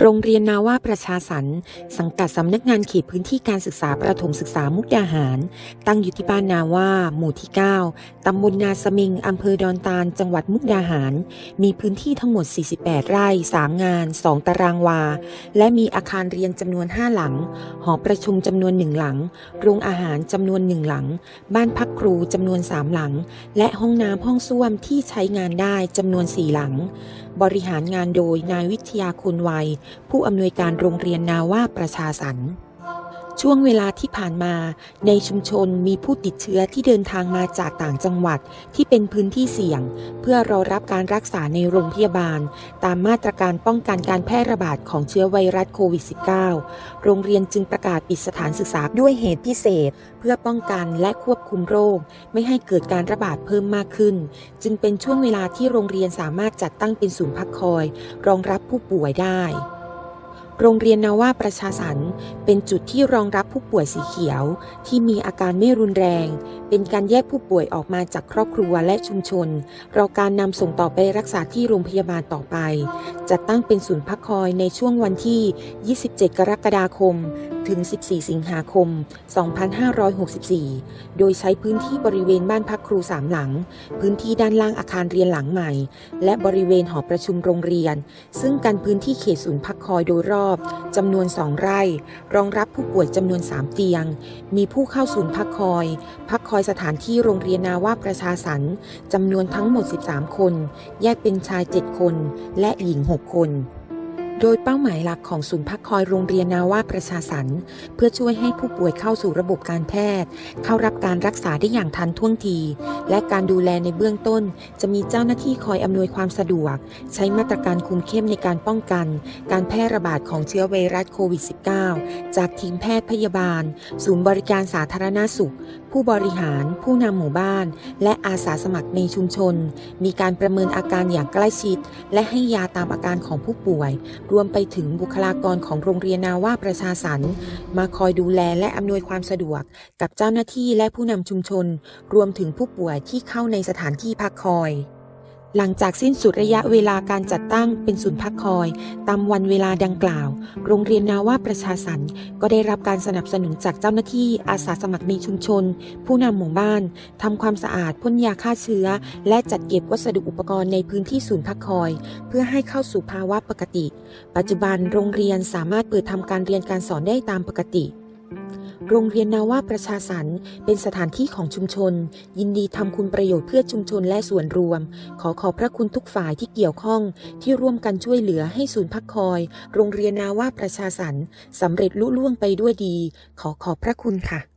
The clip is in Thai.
โรงเรียนนาว่าประชาสรรค์สังกัดสำนักงานเขตพื้นที่การศึกษาประถมศึกษามุกดาหาร ตั้งอยู่ที่บ้านนาว่า หมู่ที่ 9 ตำบลนาสมิง อำเภอดอนตาล จังหวัดมุกดาหาร มีพื้นที่ทั้งหมด 48 ไร่ 3 งาน 2 ตารางวา และมีอาคารเรียนจำนวน 5 หลัง หอประชุมจำนวน 1 หลัง โรงอาหารจำนวน 1 หลัง บ้านพัก ครูจำนวน 3 หลัง และห้องน้ำห้องส้วมที่ใช้งานได้จำนวน 4 หลัง บริหารงานโดยนายวิทยาคุณวัย ผู้อำนวยการโรงเรียนนาว่าประชาสรรค์ ช่วงเวลาที่ผ่านมา ในชุมชนมีผู้ติดเชื้อที่เดินทางมาจากต่างจังหวัดที่เป็นพื้นที่เสี่ยง เพื่อรอรับการรักษาในโรงพยาบาล ตามมาตรการป้องกันการแพร่ระบาดของเชื้อไวรัสโควิด -19 โรงเรียนจึงประกาศปิดสถานศึกษาด้วยเหตุพิเศษ เพื่อป้องกันและควบคุมโรค ไม่ให้เกิดการระบาดเพิ่มมากขึ้น จึงเป็นช่วงเวลาที่โรงเรียนสามารถจัดตั้งเป็นศูนย์พักคอย รองรับผู้ป่วยได้ โรงเรียนนาว่าประชาสรรเป็นจุดที่รองรับผู้ป่วยสีเขียว ที่มีอาการไม่รุนแรง เป็นการแยกผู้ป่วยออกมาจากครอบครัวและชุมชน รอการนำส่งต่อไปรักษาที่โรงพยาบาลต่อไป จัดตั้งเป็นศูนย์พักคอยในช่วงวันที่ 27 กรกฎาคม ถึง 14 สิงหาคม 2564 โดยใช้พื้นที่บริเวณบ้านพักครูสามหลัง พื้นที่ด้านล่างอาคารเรียนหลังใหม่ และบริเวณหอประชุมโรงเรียน ซึ่งกันพื้นที่เขตศูนย์พักคอยโดยรอบจำนวน 2 ไร่ รองรับผู้ป่วยจำนวน 3 เตียง มีผู้เข้าศูนย์พักคอย พักคอยสถานที่โรงเรียนนาว่าประชาสรรจำนวนทั้งหมด 13 คน แยกเป็นชาย 7 คน และหญิง 6 คน โดยเป้าหมายหลักของศูนย์พักคอยโรงเรียนนาว่าประชาสรรค์เพื่อช่วยให้ผู้ป่วยเข้าสู่ระบบการแพทย์ เข้ารับการรักษาได้อย่างทันท่วงที และการดูแลในเบื้องต้น จะมีเจ้าหน้าที่คอยอำนวยความสะดวก ใช้มาตรการคุมเข้มในการป้องกัน การแพร่ระบาดของเชื้อไวรัสโควิด -19 จากทีมแพทย์พยาบาล ศูนย์บริการสาธารณสุข ผู้บริหาร ผู้นำหมู่บ้าน และอาสาสมัครในชุมชน มีการประเมินอาการอย่างใกล้ชิด และให้ยาตามอาการของผู้ป่วยรวมไปถึงบุคลากรของโรงเรียนนาว่าประชาสรรค์มาคอยดูแลและอำนวยความสะดวก กับเจ้าหน้าที่และผู้นำชุมชน รวมถึงผู้ป่วยที่เข้าในสถานที่พักคอย หลังจากสิ้นสุดระยะเวลาการจัดตั้งเป็นศูนย์พักคอย ตามวันเวลาดังกล่าว โรงเรียนนาว่าประชาสรรค์ก็ได้รับการสนับสนุนจากเจ้าหน้าที่อาสาสมัครในชุมชน ผู้นำหมู่บ้านทำความสะอาดพ่นยาฆ่าเชื้อ และจัดเก็บวัสดุอุปกรณ์ในพื้นที่ศูนย์พักคอย เพื่อให้เข้าสู่ภาวะปกติ ปัจจุบันโรงเรียนสามารถเปิดทำการเรียนการสอนได้ตามปกติ โรงเรียนนาว่าประชาสรรค์เป็นสถานที่ของชุมชน ยินดีทำคุณประโยชน์เพื่อชุมชนและส่วนรวม ขอขอบพระคุณทุกฝ่ายที่เกี่ยวข้อง ที่ร่วมกันช่วยเหลือให้ศูนย์พักคอย โรงเรียนนาว่าประชาสรรค์สำเร็จลุล่วงไปด้วยดี ขอขอบพระคุณค่ะ